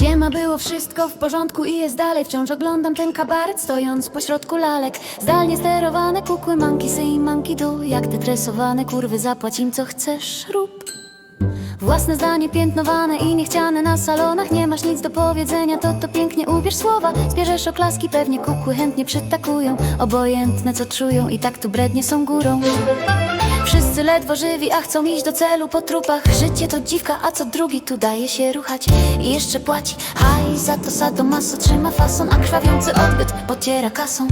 Siema, było wszystko w porządku i jest dalej. Wciąż oglądam ten kabaret, stojąc pośrodku lalek. Zdalnie sterowane kukły, mankisy i manki do Jak te tresowane kurwy, zapłać im co chcesz, rób. Własne zdanie piętnowane i niechciane na salonach. Nie masz nic do powiedzenia, to to pięknie ubierz słowa. Zbierzesz oklaski, pewnie kukły chętnie przytakują. Obojętne co czują i tak tu brednie są górą Wszyscy ledwo żywi, a chcą iść do celu po trupach. Życie to dziwka, a co drugi tu daje się ruchać. I jeszcze płaci haj za to sadomaso. Trzyma fason, a krwawiący odbyt pociera kasą.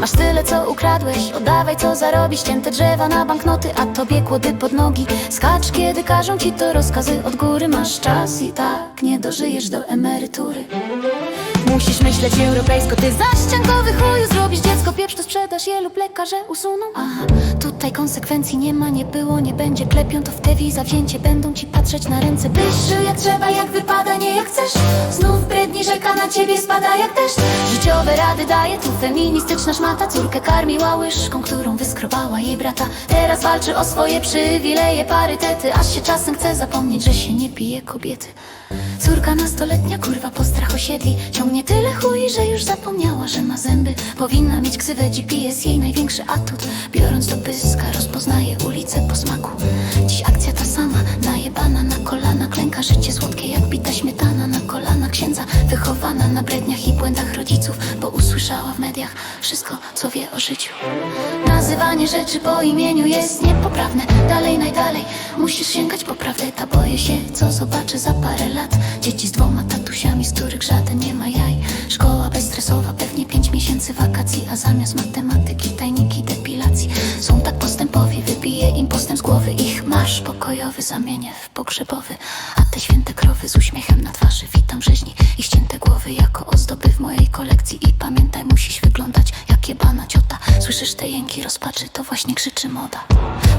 Masz tyle co ukradłeś, oddawaj co zarobisz. Cięte drzewa na banknoty, a tobie kłody pod nogi. Skacz kiedy każą ci to rozkazy. Od góry Masz czas i tak nie dożyjesz do emerytury Musisz myśleć europejsko, ty zaściankowy chuju Zrobisz dziecko, pieprz to sprzedasz je lub lekarze usuną. Aha, tutaj konsekwencji nie ma, nie było, nie będzie. Klepią to w tewi i zawzięcie będą ci patrzeć na ręce. Byś żył jak trzeba, jak wypada, nie jak chcesz. Znów bredni rzeka na ciebie spada jak deszcz. Życiowe rady daje tu feministyczna szmata. Córkę karmiła łyżką, którą wyskrobała jej brata. Teraz walczy o swoje przywileje, parytety. Aż się czasem chce zapomnieć, że się nie pije kobiety Córka nastoletnia, kurwa postrach osiedli Ciągnie tyle chuj, że już zapomniała, że ma zęby. Powinna mieć ksywę GPS, jej największy atut. Biorąc do pyska, rozpoznaje ulicę po smaku życie słodkie jak bita śmietana Na kolana księdza, wychowana na bredniach i błędach rodziców Bo usłyszała w mediach wszystko, co wie o życiu. Nazywanie rzeczy po imieniu jest niepoprawne. Dalej, najdalej, musisz sięgać po prawdę. Ta boję się, co zobaczę za parę lat. Dzieci z dwoma tatusiami, z których żaden nie ma jaj. Szkoła bezstresowa, pewnie pięć miesięcy wakacji A zamiast matematyki, depilacji Są tak postępowi, wybije im postęp z głowy. Ich marsz pokojowy zamienię w pogrzebowy. A te święte krowy z uśmiechem na twarzy Witam rzeźni. I ścięte głowy jako ozdoby w mojej kolekcji. I pamiętaj, musisz wyglądać jak jebana ciota. Słyszysz te jęki rozpaczy, to właśnie krzyczy moda.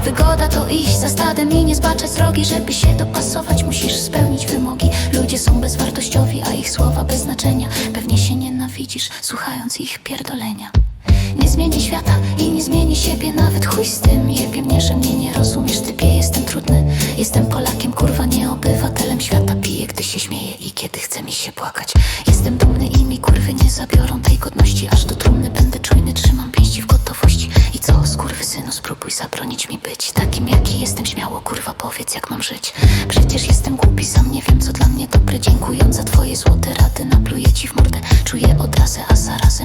Wygoda to iść za stadem i nie zbaczać drogi. Żeby się dopasować, musisz spełnić wymogi. Ludzie są bezwartościowi, a ich słowa bez znaczenia. Pewnie się nienawidzisz, słuchając ich pierdolenia. Nie zmieni świata i nie Przecież jestem głupi, sam nie wiem co dla mnie dobre. Dziękuję za twoje złote rady Napluję ci w mordę, czuję odrazę, a zarazem